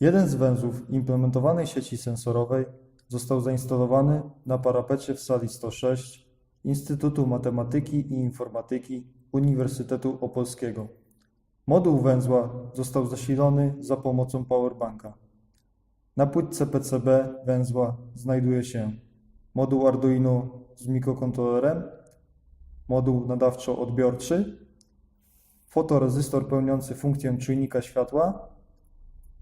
Jeden z węzłów implementowanej sieci sensorowej został zainstalowany na parapecie w sali 106 Instytutu Matematyki i Informatyki Uniwersytetu Opolskiego. Moduł węzła został zasilony za pomocą powerbanka. Na płytce PCB węzła znajduje się moduł Arduino z mikrokontrolerem, moduł nadawczo-odbiorczy, fotorezystor pełniący funkcję czujnika światła,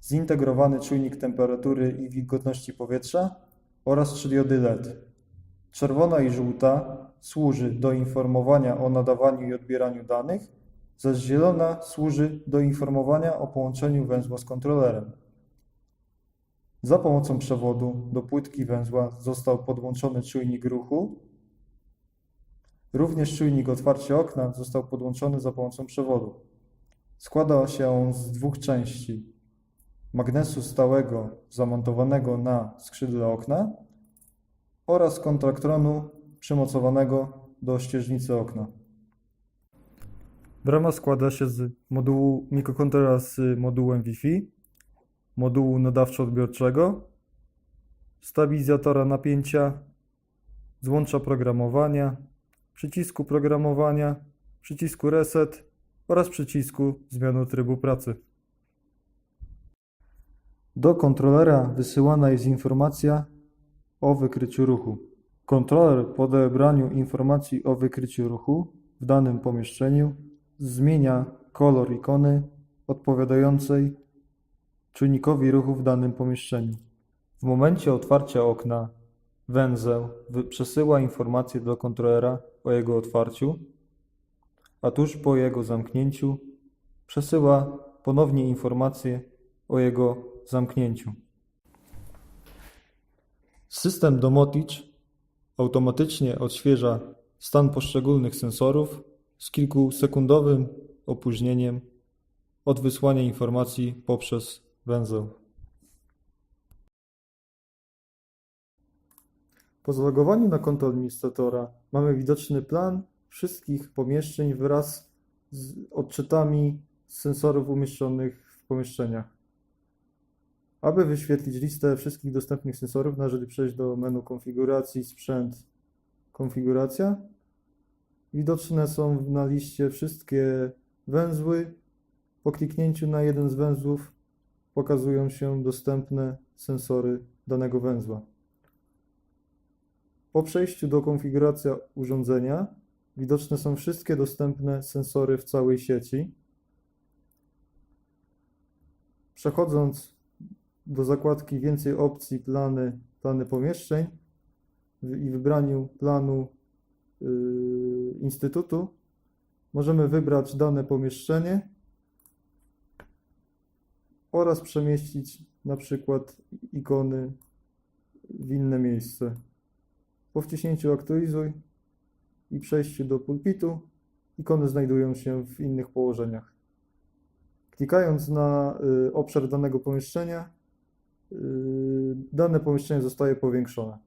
zintegrowany czujnik temperatury i wilgotności powietrza oraz trzy diody LED. Czerwona i żółta służy do informowania o nadawaniu i odbieraniu danych, zaś zielona służy do informowania o połączeniu węzła z kontrolerem. Za pomocą przewodu do płytki węzła został podłączony czujnik ruchu. Również czujnik otwarcia okna został podłączony za pomocą przewodu. Składa się on z dwóch części: magnesu stałego zamontowanego na skrzydle okna oraz kontraktronu przymocowanego do ścieżnicy okna. Brama składa się z modułu mikrokontrolera z modułem Wi-Fi, modułu nadawczo-odbiorczego, stabilizatora napięcia, złącza programowania, przycisku programowania, przycisku reset oraz przycisku zmiany trybu pracy. Do kontrolera wysyłana jest informacja o wykryciu ruchu. Kontroler po odebraniu informacji o wykryciu ruchu w danym pomieszczeniu zmienia kolor ikony odpowiadającej czujnikowi ruchu w danym pomieszczeniu. W momencie otwarcia okna węzeł przesyła informację do kontrolera o jego otwarciu, a tuż po jego zamknięciu przesyła ponownie informację o jego zamknięciu. System Domoticz automatycznie odświeża stan poszczególnych sensorów z kilkusekundowym opóźnieniem od wysłania informacji poprzez węzeł. Po zalogowaniu na konto administratora mamy widoczny plan wszystkich pomieszczeń wraz z odczytami sensorów umieszczonych w pomieszczeniach. Aby wyświetlić listę wszystkich dostępnych sensorów, należy przejść do menu konfiguracji sprzęt konfiguracja. Widoczne są na liście wszystkie węzły. Po kliknięciu na jeden z węzłów pokazują się dostępne sensory danego węzła. Po przejściu do konfiguracji urządzenia widoczne są wszystkie dostępne sensory w całej sieci. Przechodząc do zakładki Więcej opcji, plany, plany pomieszczeń i wybraniu planu yy, Instytutu możemy wybrać dane pomieszczenie oraz przemieścić na przykład ikony w inne miejsce. Po wciśnięciu aktualizuj i przejściu do pulpitu ikony znajdują się w innych położeniach. Klikając na y, obszar danego pomieszczenia, dane pomieszczenie zostaje powiększone.